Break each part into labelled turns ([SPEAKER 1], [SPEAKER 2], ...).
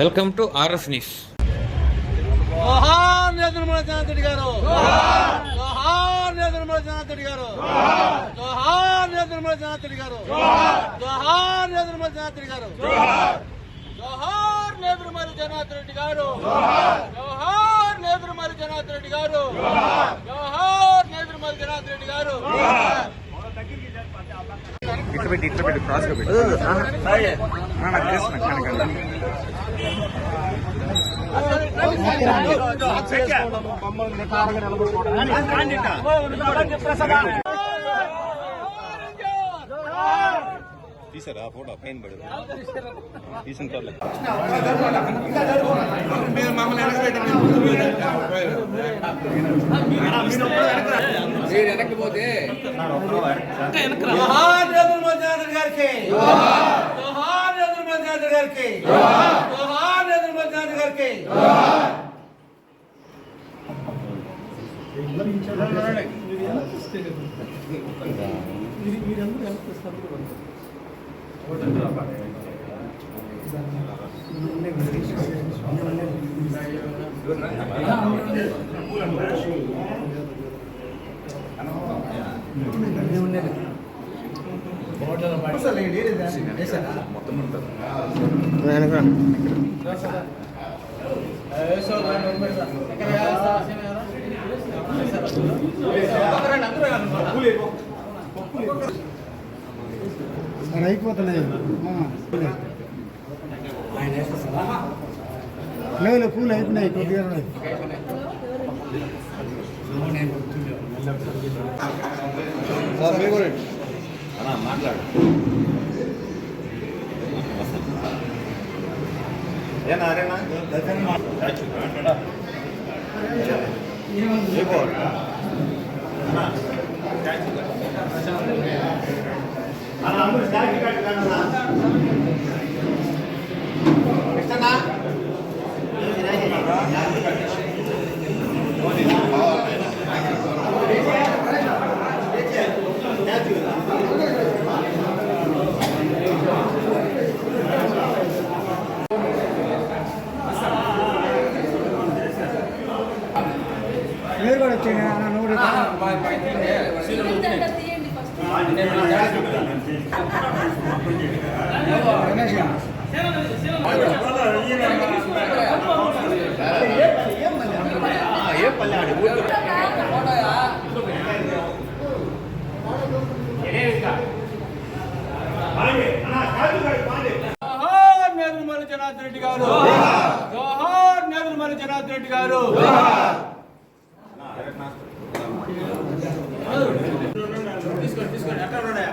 [SPEAKER 1] Welcome to RS news.
[SPEAKER 2] జోహార్ నేదురుమల జనార్దన్ గారు. జోహార్ నేదురుమల జనార్దన్ గారు. జోహార్ నేదురుమల జనార్దన్ గారు. జోహార్ నేదురుమల జనార్దన్ గారు. జోహార్ నేదురుమల జనార్దన్ రెడ్డి గారు. జోహార్ నేదురుమల జనార్దన్ రెడ్డి గారు. జోహార్ నేదురుమల జనార్దన్ రెడ్డి గారు.
[SPEAKER 3] ఇట్లా పెట్టి ఇట్లా పెట్టి క్రాస్గా పెట్టి. నాకు చేస్తున్నా కనుక తీసారా ఫోటో పైన పడు. తీసిన తర్వాత
[SPEAKER 2] జోహార్ నేదురుమల జనార్దన్ గారికి జోహార్ నేదురుమల జనార్దన్ గారికి జోహార్ నేదురుమల జనార్దన్ గారికి
[SPEAKER 4] అది అయిపోతున్నాయి లేవు పూలు అయిపోయినాయి కొద్దిగా
[SPEAKER 3] మాట్లాడు ఏనా అరేనా
[SPEAKER 4] మీరు
[SPEAKER 3] ఏ పల్లె ఆడి
[SPEAKER 2] జోహార్ నేదురుమల జనార్దన్ రెడ్డి గారు. జోహార్. జనార్దన్ రెడ్డి గారు తీసుకోండి తీసుకోండి ఎక్కడ ఉన్నాయా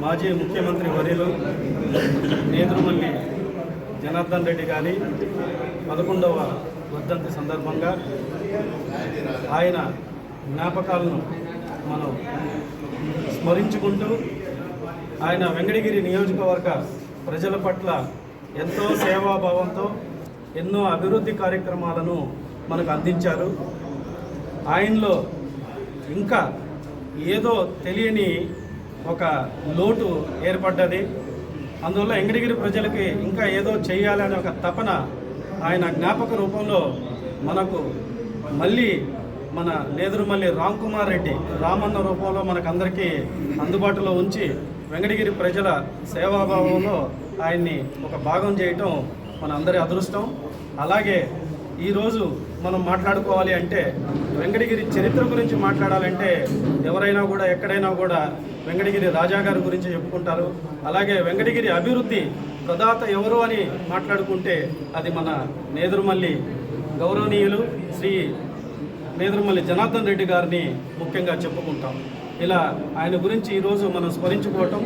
[SPEAKER 5] మాజీ ముఖ్యమంత్రి వర్యులు నేదురుమల్లి జనార్దన్ రెడ్డి గారి పదకొండవ వర్ధంతి సందర్భంగా ఆయన జ్ఞాపకాలను మనం స్మరించుకుంటూ ఆయన వెంకటగిరి నియోజకవర్గ ప్రజల పట్ల ఎంతో సేవాభావంతో ఎన్నో అభివృద్ధి కార్యక్రమాలను మనకు అందించారు. ఆయనలో ఇంకా ఏదో తెలియని ఒక లోటు ఏర్పడ్డది. అందువల్ల ఎంగడిగిరి ప్రజలకి ఇంకా ఏదో చేయాలనే ఒక తపన ఆయన జ్ఞాపక రూపంలో మనకు మళ్ళీ మన నేదురుమల్లి రామ్ కుమార్ రెడ్డి రామన్న రూపంలో మనకందరికీ అందుబాటులో ఉంచి వెంకటగిరి ప్రజల సేవాభావంలో ఆయన్ని ఒక భాగం చేయటం మన అందరి అదృష్టం. అలాగే ఈరోజు మనం మాట్లాడుకోవాలి అంటే వెంకటగిరి చరిత్ర గురించి మాట్లాడాలంటే ఎవరైనా కూడా ఎక్కడైనా కూడా వెంకటగిరి రాజా గారి గురించి చెప్పుకుంటారు. అలాగే వెంకటగిరి అభివృద్ధి ప్రదాత ఎవరు అని మాట్లాడుకుంటే అది మన నేదురుమల్లి గౌరవనీయులు శ్రీ నేదురుమల్లి జనార్దన్ రెడ్డి గారిని ముఖ్యంగా చెప్పుకుంటాం. ఇలా ఆయన గురించి ఈరోజు మనం స్మరించుకోవటం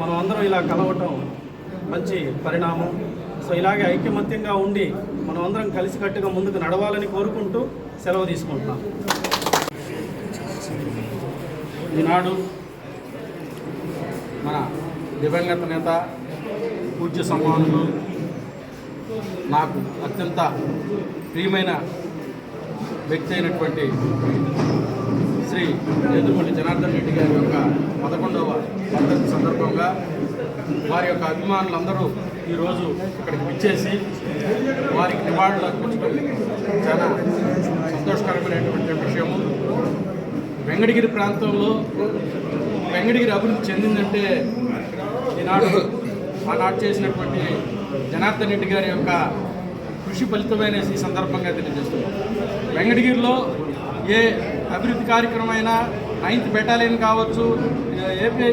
[SPEAKER 5] మనం అందరం ఇలా కలవటం మంచి పరిణామం.
[SPEAKER 6] సో ఇలాగే ఐక్యమత్యంగా ఉండి మనం అందరం కలిసికట్టుగా ముందుకు నడవాలని కోరుకుంటూ సెలవు తీసుకుంటున్నాం. ఈనాడు మన దివంగత నేత పూజ్య సమానులు నాకు అత్యంత ప్రియమైన వ్యక్తి అయినటువంటి శ్రీ నేదుపల్లి జనార్దన్ రెడ్డి గారి యొక్క పదకొండవ వర్ధంతి సందర్భంగా వారి యొక్క అభిమానులందరూ ఈరోజు ఇక్కడికి విచ్చేసి వారికి నివాళులు అర్పించడం చాలా సంతోషకరమైనటువంటి విషయము. వెంకటగిరి ప్రాంతంలో వెంకటగిరి అభివృద్ధి చెందిందంటే ఈనాడు ఆనాడు చేసినటువంటి జనార్దన్ రెడ్డి గారి యొక్క కృషి ఫలితమైన ఈ సందర్భంగా తెలియజేస్తున్నాం. వెంకటగిరిలో ఏ అభివృద్ధి కార్యక్రమమైనా నైన్త్ బెటాలియన్ కావచ్చు ఏపీ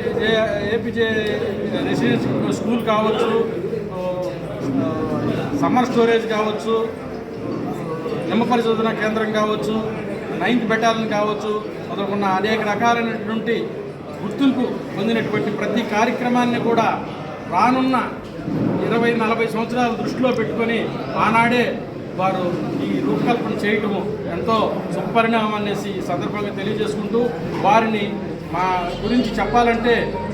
[SPEAKER 6] ఏపీజే రెసిడెన్షియల్ స్కూల్ కావచ్చు సమ్మర్ స్టోరేజ్ కావచ్చు నిమ్మ పరిశోధన కేంద్రం కావచ్చు నైన్త్ బెటాలియన్ కావచ్చు మొదలుకున్న అనేక రకాలైనటువంటి గుర్తింపు పొందినటువంటి ప్రతి కార్యక్రమాన్ని కూడా రానున్న ఇరవై నలభై సంవత్సరాల దృష్టిలో పెట్టుకొని ఆనాడే వారు ఈ రూపకల్పన చేయటము ఎంతో సుపరిణామం అనేసి ఈ సందర్భంగా తెలియజేసుకుంటూ వారిని మా గురించి చెప్పాలంటే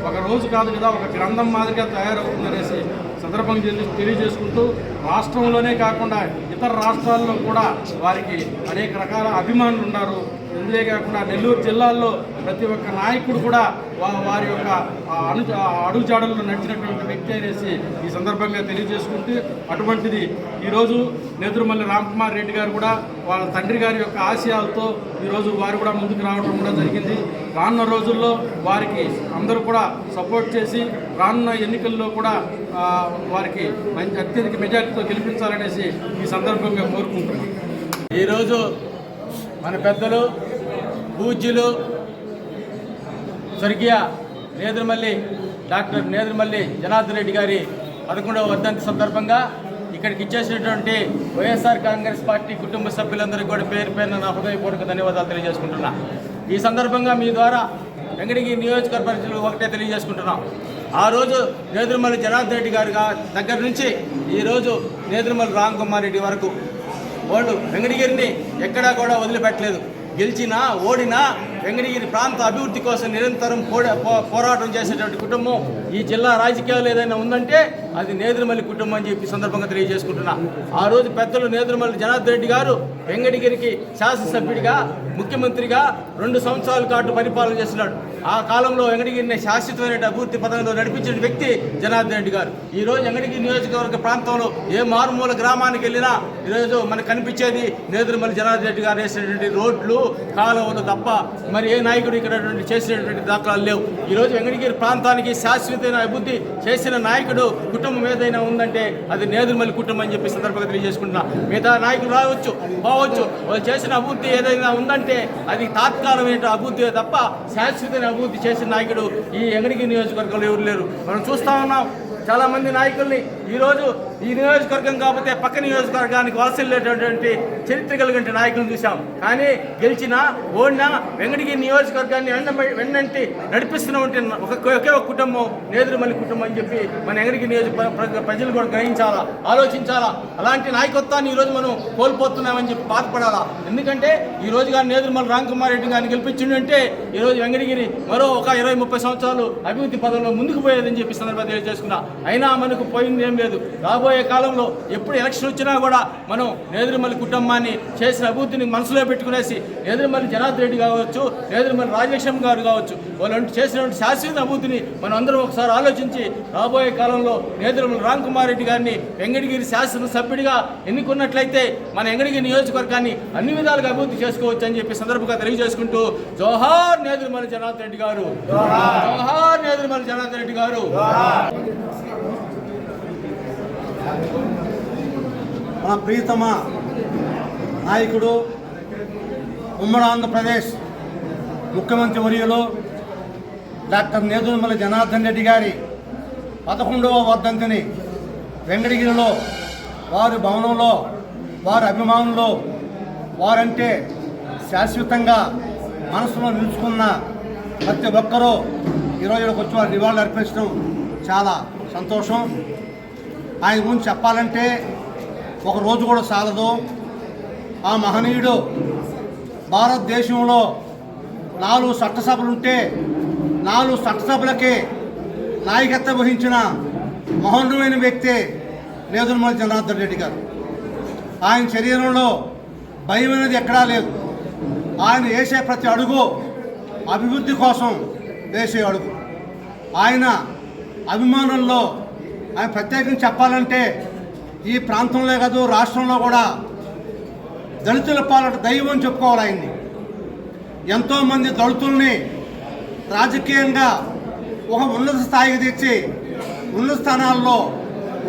[SPEAKER 6] ఒక రోజు కాదు కదా ఒక గ్రంథం మాదిరిగా తయారవుతుందనేసి సందర్భంగా తెలియజేసుకుంటూ రాష్ట్రంలోనే కాకుండా ఇతర రాష్ట్రాల్లో కూడా వారికి అనేక రకాల అభిమానులు ఉన్నారు. ఇందులో కాకుండా నెల్లూరు జిల్లాల్లో ప్రతి ఒక్క నాయకుడు కూడా వారి యొక్క ఆ అను అడుగుజాడల్లో నడిచినటువంటి వ్యక్తి అనేసి ఈ సందర్భంగా తెలియజేసుకుంటూ అటువంటిది ఈరోజు నేతురుమల్లి రామ్కుమార్ రెడ్డి గారు కూడా వాళ్ళ తండ్రి గారి యొక్క ఆశయాలతో ఈరోజు వారు కూడా ముందుకు రావడం కూడా జరిగింది. రానున్న రోజుల్లో వారికి అందరూ కూడా సపోర్ట్ చేసి రానున్న ఎన్నికల్లో కూడా వారికి మంచి అత్యధిక మెజార్టీతో గెలిపించాలనేసి ఈ సందర్భంగా కోరుకుంటున్నాం.
[SPEAKER 4] ఈరోజు మన పెద్దలు పూజ్యులు స్వర్గీయ నేదురుమల్లి డాక్టర్ నేదురుమల్లి జనార్దన్ రెడ్డి గారి పదకొండవ వర్ధంతి సందర్భంగా ఇక్కడికి ఇచ్చేసినటువంటి వైఎస్ఆర్ కాంగ్రెస్ పార్టీ కుటుంబ సభ్యులందరికీ కూడా పేరు పేరున నా హృదయపూర్వక ధన్యవాదాలు తెలియజేసుకుంటున్నా. ఈ సందర్భంగా మీ ద్వారా వెంకటగిరి నియోజకవర్గ పరిస్థితులు ఒకటే తెలియజేసుకుంటున్నాం. ఆ రోజు నేదురుమల్లి జనార్దన్ రెడ్డి గారు దగ్గర నుంచి ఈరోజు నేదురుమల్లి రామ్ కుమార్ రెడ్డి వరకు వాళ్ళు వెంకటగిరిని ఎక్కడా కూడా వదిలిపెట్టలేదు. గెలిచినా ఓడినా వెంకటగిరి ప్రాంత అభివృద్ధి కోసం నిరంతరం పో- పోరాటం చేసేటువంటి కుటుంబం ఈ జిల్లా రాజకీయాలు ఏదైనా ఉందంటే అది నేదురుమల్లి కుటుంబం అని చెప్పి సందర్భంగా తెలియజేసుకుంటున్నా. ఆ రోజు పెద్దలు నేదురుమల్లి జనార్దన్ రెడ్డి గారు వెంకటగిరికి శాసనసభ్యుడిగా ముఖ్యమంత్రిగా రెండు సంవత్సరాల పాటు పరిపాలన చేస్తున్నాడు. ఆ కాలంలో వెంకటగిరిని శాశ్వతమైన అభివృద్ధి పథకంలో నడిపించిన వ్యక్తి జనార్దన్ రెడ్డి గారు. ఈ రోజు వెంకటగిరి నియోజకవర్గ ప్రాంతంలో ఏ మారుమూల గ్రామానికి వెళ్ళినా ఈరోజు మనకు కనిపించేది నేదురుమల్లి జనార్దన్ రెడ్డి గారు వేసినటువంటి రోడ్లు కాలువలు తప్ప మరి ఏ నాయకుడు ఇక్కడ చేసినటువంటి దాఖలాలు లేవు. ఈరోజు వెంకటగిరి ప్రాంతానికి శాశ్వతమైన అభివృద్ధి చేసిన నాయకుడు కుటుంబం ఏదైనా ఉందంటే అది నేదురుమల్లి కుటుంబం అని చెప్పి సందర్భంగా తెలియజేసుకుంటున్నా. మిగతా నాయకులు రావచ్చు పోవచ్చు. వాళ్ళు చేసిన అభివృద్ధి ఏదైనా ఉందంటే అది తాత్కాలమైన అభివృద్ధి తప్ప శాశ్వతమైన అభివృద్ధి చేసిన నాయకుడు ఈ వెంకటగిరి నియోజకవర్గంలో ఎవరు లేరు. మనం చూస్తా ఉన్నాం. చాలామంది నాయకుల్ని ఈరోజు ఈ నియోజకవర్గం కాకపోతే పక్క నియోజకవర్గానికి వలస చరిత్ర కలిగిన నాయకులను చూశాం. కానీ గెలిచిన ఓడినా వెంకటగిరి నియోజకవర్గాన్ని వెన్న వెన్నంటి నడిపిస్తున్నటువంటి ఉంటే ఒక ఒకే ఒక కుటుంబం నేదురుమల్లి కుటుంబం అని చెప్పి మన వెంకటగిరి నియోజకవర్గ ప్రజలు కూడా గ్రహించాలా ఆలోచించాలా? అలాంటి నాయకత్వాన్ని ఈరోజు మనం కోల్పోతున్నామని చెప్పి బాధపడాలా? ఎందుకంటే ఈ రోజు కానీ నేదురుమల్లి రామ్కుమార్ రెడ్డి గారిని గెలిపించిండంటే ఈ రోజు వెంకటగిరి మరో ఒక ఇరవై ముప్పై సంవత్సరాలు అభివృద్ధి పదంలో ముందుకు పోయేదని చెప్పి సందర్భంగా తెలియజేసుకున్నా. అయినా మనకు పోయింది ఏం లేదు. రాబోయే కాలంలో ఎప్పుడు ఎలక్షన్ వచ్చినా కూడా మనం నేదురుమల్లి కుటుంబాన్ని చేసిన అభివృద్ధిని మనసులో పెట్టుకునేసి నేదురుమల్లి జనార్దన్ రెడ్డి కావచ్చు నేదురుమల్లి రాజలక్ష్మి గారు కావచ్చు వాళ్ళు చేసినటువంటి శాశ్వత అభివృద్ధిని మనం అందరం ఒకసారి ఆలోచించి రాబోయే కాలంలో నేదురుమల్లి రామ్ కుమార్ రెడ్డి గారిని వెంకటగిరి శాసనసభ్యుడిగా ఎన్నుకున్నట్లయితే మన వెంకటగిరి నియోజకవర్గాన్ని అన్ని విధాలుగా అభివృద్ధి చేసుకోవచ్చు అని చెప్పి సందర్భంగా తెలియజేసుకుంటూ జోహార్ నేదురుమల్లి జనార్దన్ రెడ్డి గారు. జోహార్ నేదురుమల్లి జనార్దన్ రెడ్డి గారు.
[SPEAKER 2] మన ప్రీతమ నాయకుడు ఉమ్మడి ఆంధ్రప్రదేశ్ ముఖ్యమంత్రి వర్యులు డాక్టర్ నేదురుమల్లి జనార్దన్ రెడ్డి గారి పదకొండవ వర్ధంతిని వెంకటగిరిలో వారి భవనంలో వారి అభిమానులు వారంటే శాశ్వతంగా మనసులో నిలుచుకున్న ప్రతి ఒక్కరూ ఈరోజు వచ్చి వారు నివాళులు అర్పించడం చాలా సంతోషం. ఆయన గురించి చెప్పాలంటే ఒక రోజు కూడా సాలదు. ఆ మహనీయుడు భారతదేశంలో నాలుగు చట్టసభలుంటే నాలుగు చట్టసభలకి నాయకత్వం వహించిన మహోన్నమైన వ్యక్తి నేదురుమల జనార్దన్ రెడ్డి గారు. ఆయన శరీరంలో భయం అనేది ఎక్కడా లేదు. ఆయన వేసే ప్రతి అడుగు అభివృద్ధి కోసం వేసే అడుగు. ఆయన అభిమానుల్లో ఆయన ప్రత్యేకంగా చెప్పాలంటే ఈ ప్రాంతంలో కాదు రాష్ట్రంలో కూడా దళితుల పాలన దైవం చెప్పుకోవాలి ఆయన్ని. ఎంతోమంది దళితుల్ని రాజకీయంగా ఒక ఉన్నత స్థాయికి తెచ్చి ఉన్నత స్థానాల్లో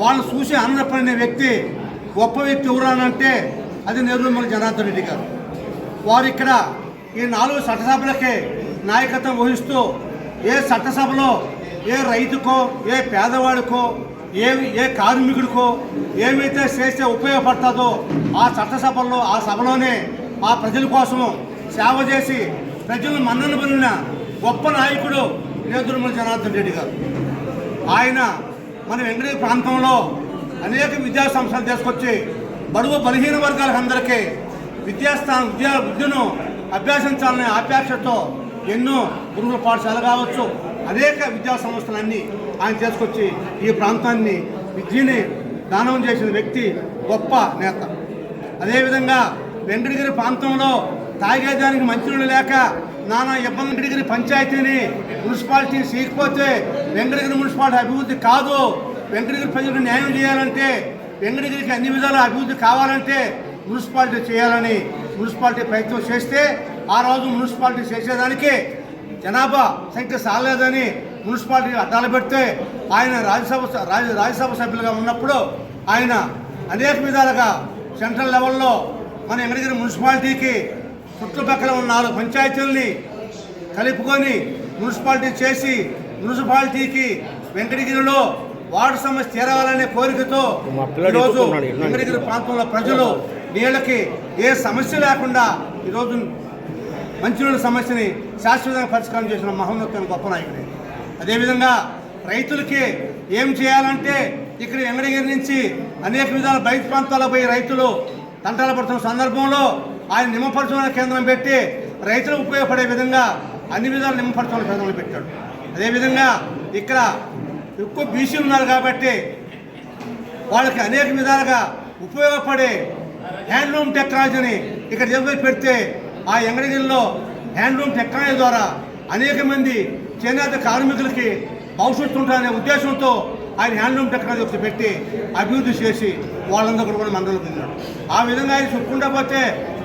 [SPEAKER 2] వాళ్ళు చూసి ఆనందపడిన వ్యక్తి గొప్ప వ్యక్తి ఎవరానంటే అది నెల్లూరు జనార్దన్ రెడ్డి గారు. వారు ఇక్కడ ఈ నాలుగు చట్టసభలకే నాయకత్వం వహిస్తూ ఏ చట్టసభలో ఏ రైతుకో ఏ పేదవాడికో ఏ ఏ కార్మికుడికో ఏమైతే చేస్తే ఉపయోగపడుతుందో ఆ చట్టసభల్లో ఆ సభలోనే ఆ ప్రజల కోసం సేవ చేసి ప్రజలను మన్నను పొందిన గొప్ప నాయకుడు నేదుర్మల జనార్దన్ రెడ్డి గారు. ఆయన మన వెంకటగిరి ప్రాంతంలో అనేక విద్యా సంస్థలు తీసుకొచ్చి బడుగు బలహీన వర్గాలకు అందరికీ విద్యాస్థానం విద్యా విద్యను అభ్యాసించాలనే ఆపేక్షతో ఎన్నో గురువుల పాఠశాల కావచ్చు అనేక విద్యా సంస్థలన్నీ ఆయన తీసుకొచ్చి ఈ ప్రాంతాన్ని విద్యని దానం చేసిన వ్యక్తి గొప్ప నేత. అదేవిధంగా వెంకటగిరి ప్రాంతంలో తాగేదానికి మంత్రులు లేక నానా ఇబ్బంది పంచాయతీని మున్సిపాలిటీ చేయకపోతే వెంకటగిరి మున్సిపాలిటీ అభివృద్ధి కాదు. వెంకటగిరి ప్రజలకు న్యాయం చేయాలంటే వెంకటగిరికి అన్ని విధాల అభివృద్ధి కావాలంటే మున్సిపాలిటీ చేయాలని మున్సిపాలిటీ ప్రయత్నం చేస్తే ఆ రోజు మున్సిపాలిటీ చేసేదానికి జనాభా సంఖ్య సాలేదని మున్సిపాలిటీ అడ్డాలు పెడితే ఆయన రాజ్యసభ రాజ్య రాజ్యసభ సభ్యులుగా ఉన్నప్పుడు ఆయన అనేక విధాలుగా సెంట్రల్ లెవెల్లో మన వెంకటగిరి మున్సిపాలిటీకి చుట్టుపక్కల ఉన్న నాలుగు పంచాయతీల్ని కలుపుకొని మున్సిపాలిటీ చేసి మున్సిపాలిటీకి వెంకటగిరిలో వార్డు సమస్య తీరవాలనే కోరికతో ఈరోజు వెంకటగిరి ప్రాంతంలో ప్రజలు నీళ్ళకి ఏ సమస్య లేకుండా ఈరోజు మంచినీళ్ళ సమస్యని శాశ్వతంగా పరిష్కారం చేసిన మహోన్నతమైన గొప్ప నాయకుడే అదేవిధంగా రైతులకి ఏం చేయాలంటే ఇక్కడ వెంకటగిరి నుంచి అనేక విధాల బయట ప్రాంతాల్లో పోయి రైతులు తంటాలు పడుతున్న సందర్భంలో ఆయన నిమ్మపరచుకునే కేంద్రం పెట్టి రైతులకు ఉపయోగపడే విధంగా అన్ని విధాలు నిమ్మపరచుకునే కేంద్రం పెట్టాడు. అదేవిధంగా ఇక్కడ ఎక్కువ బీసీలు ఉన్నారు కాబట్టి వాళ్ళకి అనేక విధాలుగా ఉపయోగపడే హ్యాండ్లూమ్ టెక్నాలజీని ఇక్కడ ఎవరు పెడితే ఆ ఎంగడగిరిలో హ్యాండ్లూమ్ టెక్నాలజీ ద్వారా అనేక మంది చేనేత కార్మికులకి భవిష్యత్తు ఉంటుందనే ఉద్దేశంతో ఆయన హ్యాండ్లూమ్ టెక్నాలజీ ఒకటి పెట్టి అభివృద్ధి చేసి వాళ్ళందరూ కూడా మండలం పొందినాడు ఆ విధంగా ఆయన చెప్పుకుంటా పోతే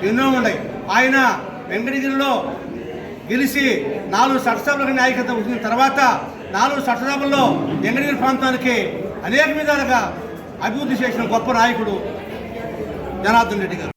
[SPEAKER 2] ఎన్నో ఉన్నాయి. ఆయన వెంకటగిరిలో గెలిచి నాలుగు చట్టసభలకు నాయకత్వం వచ్చిన తర్వాత నాలుగు చట్టసభల్లో వెంకటగిరి ప్రాంతానికి అనేక విధాలుగా అభివృద్ధి చేసిన గొప్ప నాయకుడు జనార్దన్ రెడ్డి గారు.